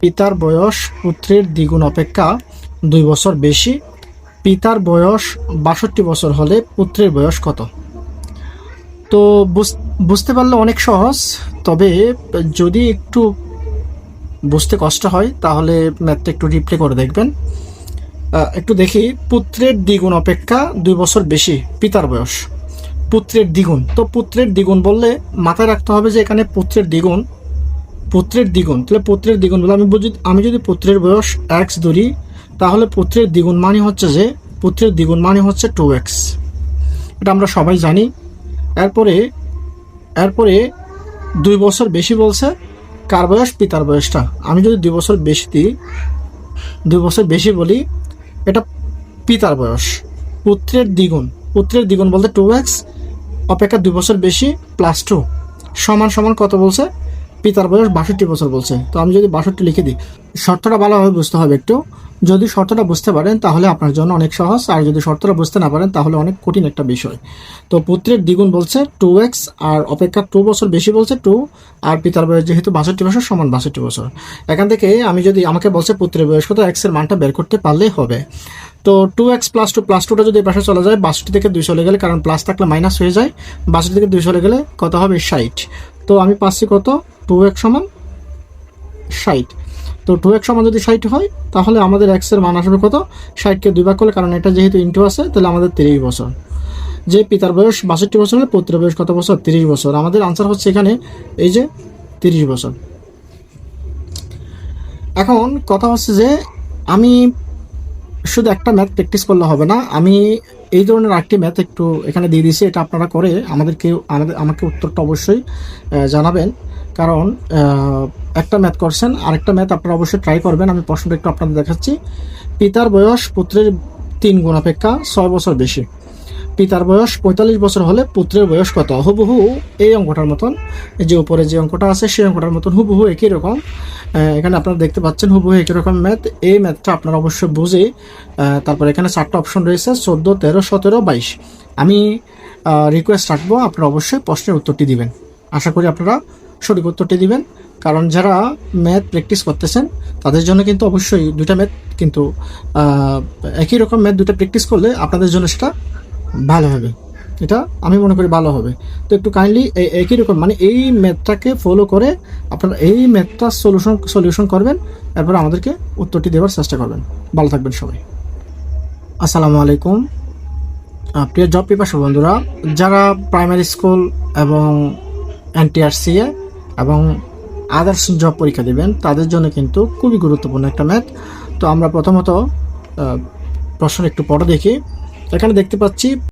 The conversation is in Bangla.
পিতার বয়স পুত্রের দ্বিগুণ অপেক্ষা দুই বছর বেশি। পিতার বয়স বাষট্টি বছর হলে পুত্রের বয়স কত? তো বুঝ- বুঝতে পারলে অনেক সহজ, তবে যদি একটু বুঝতে কষ্ট হয়, তাহলে ম্যাথটা একটু রিপ্লে করে দেখবেন। একটু দেখি, পুত্রের দ্বিগুণ অপেক্ষা দুই বছর বেশি পিতার বয়স। পুত্রের দ্বিগুণ, তো পুত্রের দ্বিগুণ বললে মাথায় রাখতে হবে যে এখানে পুত্রের দ্বিগুণ পুত্রের দ্বিগুণ। তাহলে পুত্রের দ্বিগুণ বলে আমি বুঝি, আমি যদি পুত্রের বয়স এক্স ধরি, তাহলে পুত্রের দ্বিগুণ মানে হচ্ছে যে, পুত্রের দ্বিগুণ মানে হচ্ছে টু এক্স এটা আমরা সবাই জানি। এরপরে এরপরে দুই বছর বেশি বলছে, কার বয়স? পিতার বয়সটা। আমি যদি দুই বছর বেশি দিই, দুই বছর বেশি বলি, এটা পিতার বয়স। পুত্রের দ্বিগুণ। পুত্রের দ্বিগুণ বলতে টু এক্স অপেক্ষা দুই বছর বেশি প্লাস টু সমান সমান কত বলছে? পিতার বয়স বাষট্টি বছর বলছে। তো আমি যদি বাষট্টি লিখে দিই, শর্তটা ভালোভাবে বুঝতে হবে একটু। যদি শর্তটা বুঝতে পারেন, তাহলে আপনার জন্য অনেক সহজ। আর যদি শর্তটা বুঝতে না পারেন, তাহলে অনেক কঠিন একটা বিষয়। তো পুত্রের দ্বিগুণ বলছে, টু এক্স, আর অপেক্ষা টু বছর বেশি বলছে টু, আর পিতার বয়স যেহেতু বাষট্টি বছর, সমান বাষট্টি বছর। এখান থেকে আমি যদি, আমাকে বলছে পুত্রের বয়স কত, এক্সের মানটা বের করতে পারলেই হবে। তো two X plus two plus টুটা যদি পাশে চলে যায়, বাষট্টি থেকে দুই চলে গেলে, কারণ প্লাস থাকলে মাইনাস হয়ে যায়, বাষট্টি থেকে দুই চলে গেলে কত হবে ষাট। তো আমি পাচ্ছি কত? টু এক্স সমান ষাট। তো টু এক্স সমান যদি ষাট হয়, তাহলে আমাদের এক্সের মান আসবে কত? ষাটকে দুই ভাগ করলে, কারণ এটা যেহেতু ইন্টু আছে, তাহলে আমাদের তিরিশ বছর। যে পিতার বয়স বাষট্টি বছর হলে, পুত্রের বয়স কত বছর? তিরিশ বছর। আমাদের আনসার হচ্ছে এখানে এই যে তিরিশ বছর। এখন কথা হচ্ছে যে, আমি শুধু একটা ম্যাথ প্র্যাকটিস করলে হবে না, আমি এই ধরনের আরেকটি ম্যাথ একটু এখানে দিয়ে দিয়েছি, এটা আপনারা করে আমাদেরকে, আমাদের, আমাকে উত্তরটা অবশ্যই জানাবেন। কারণ একটা ম্যাথ করছেন, আরেকটা ম্যাথ আপনারা অবশ্যই ট্রাই করবেন, আমি প্রশ্নটা একটু আপনাদের দেখাচ্ছি। পিতার বয়স পুত্রের তিন গুণ অপেক্ষা ছয় বছর বেশি। পিতার বয়স পঁয়তাল্লিশ বছর হলে পুত্রের বয়স কত? হুবহু এই অঙ্কটার মতন। যে উপরে যে অঙ্কটা আছে, সেই অঙ্কটার মতন হুবহু একই রকম। এখানে আপনারা দেখতে পাচ্ছেন হুবহু একই রকম ম্যাথ এই ম্যাথটা আপনারা অবশ্যই বুঝে তারপর এখানে চারটা অপশন রয়েছে, চোদ্দ, তেরো, সতেরো, বাইশ। আমি রিকোয়েস্ট রাখব, আপনারা অবশ্যই প্রশ্নের উত্তরটি দিবেন। আশা করি আপনারা সঠিক উত্তরটি দিবেন। কারণ যারা ম্যাথ প্র্যাকটিস করতেছেন, তাদের জন্য কিন্তু অবশ্যই দুইটা ম্যাথ কিন্তু একই রকম ম্যাথ দুটো প্র্যাকটিস করলে আপনাদের জন্য সেটা ভালো হবে। এটা আমি মনে করি ভালো হবে। তো একটু কাইন্ডলি একই রকম মানে এই ম্যাথটাকে ফলো করে আপনারা এই ম্যাথটা সলিউশন সলিউশন করবেন, এরপর আমাদেরকে উত্তরটি দেওয়ার চেষ্টা করবেন। ভালো থাকবেন সবাই। আসসালামু আলাইকুম। প্রিয় জব পিপাসু বন্ধুরা, যারা প্রাইমারি স্কুল এবং এনটিআরসিএ এবং আদার্স জব পরীক্ষা দেবেন, তাদের জন্য কিন্তু খুবই গুরুত্বপূর্ণ একটা ম্যাথ তো আমরা প্রথমত প্রশ্ন একটু পরে দেখি। এখানে দেখতে পাচ্ছি